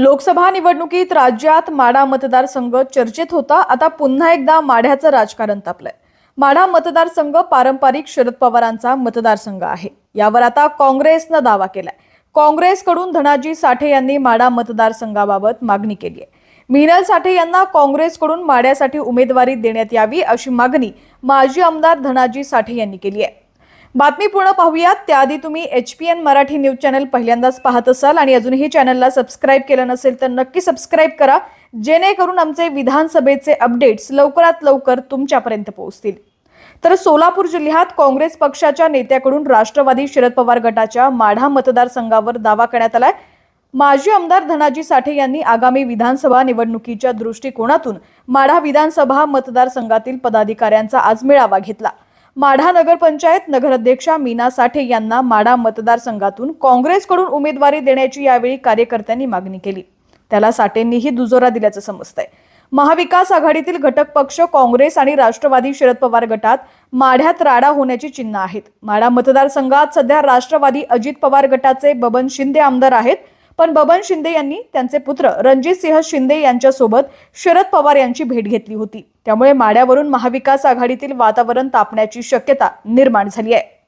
लोकसभा निवडणुकीत राज्यात माढा मतदारसंघ चर्चेत होता. आता पुन्हा एकदा माढ्याचं राजकारण तापलंय. माढा मतदारसंघ पारंपरिक शरद पवारांचा मतदारसंघ आहे. यावर आता काँग्रेसनं दावा केलाय. काँग्रेसकडून धनाजी साठे यांनी माढा मतदारसंघाबाबत मागणी केली आहे मिनल साठे यांना काँग्रेसकडून माढ्यासाठी उमेदवारी देण्यात यावी अशी मागणी माजी आमदार धनाजी साठे यांनी केली आहे बातमी पूर्ण पाहूयात. त्याआधी तुम्ही H P N Marathi news channel पहिल्यांदाच पाहत असाल आणि अजूनही चॅनलला सबस्क्राईब केलं नसेल तर नक्की सबस्क्राईब करा जेणेकरून आमचे विधानसभेचे अपडेट्स लवकरात लवकर तुमच्यापर्यंत पोहोचतील. तर सोलापूर जिल्ह्यात काँग्रेस पक्षाच्या नेत्याकडून राष्ट्रवादी शरद पवार गटाच्या माढा मतदारसंघावर दावा करण्यात आलाय. माजी आमदार धनाजी साठे यांनी आगामी विधानसभा निवडणुकीच्या दृष्टिकोनातून माढा विधानसभा मतदारसंघातील पदाधिकाऱ्यांचा आज मेळावा घेतला. माढा नगरपंचायत नगराध्यक्षा मीना साठे यांना माढा मतदारसंघातून काँग्रेसकडून उमेदवारी देण्याची यावेळी कार्यकर्त्यांनी मागणी केली. त्याला साठेंनीही दुजोरा दिल्याचं समजतंय. महाविकास आघाडीतील घटक पक्ष काँग्रेस आणि राष्ट्रवादी शरद पवार गटात माढ्यात राडा होण्याची चिन्ह आहेत. माढा मतदारसंघात सध्या राष्ट्रवादी अजित पवार गटाचे बबन शिंदे आमदार आहेत. पण बबन शिंदे यांनी त्यांचे पुत्र रणजित सिंह शिंदे यांच्यासोबत शरद पवार यांची भेट घेतली होती. त्यामुळे माड्यावरून महाविकास आघाडीतील वातावरण तापण्याची शक्यता निर्माण झाली आहे.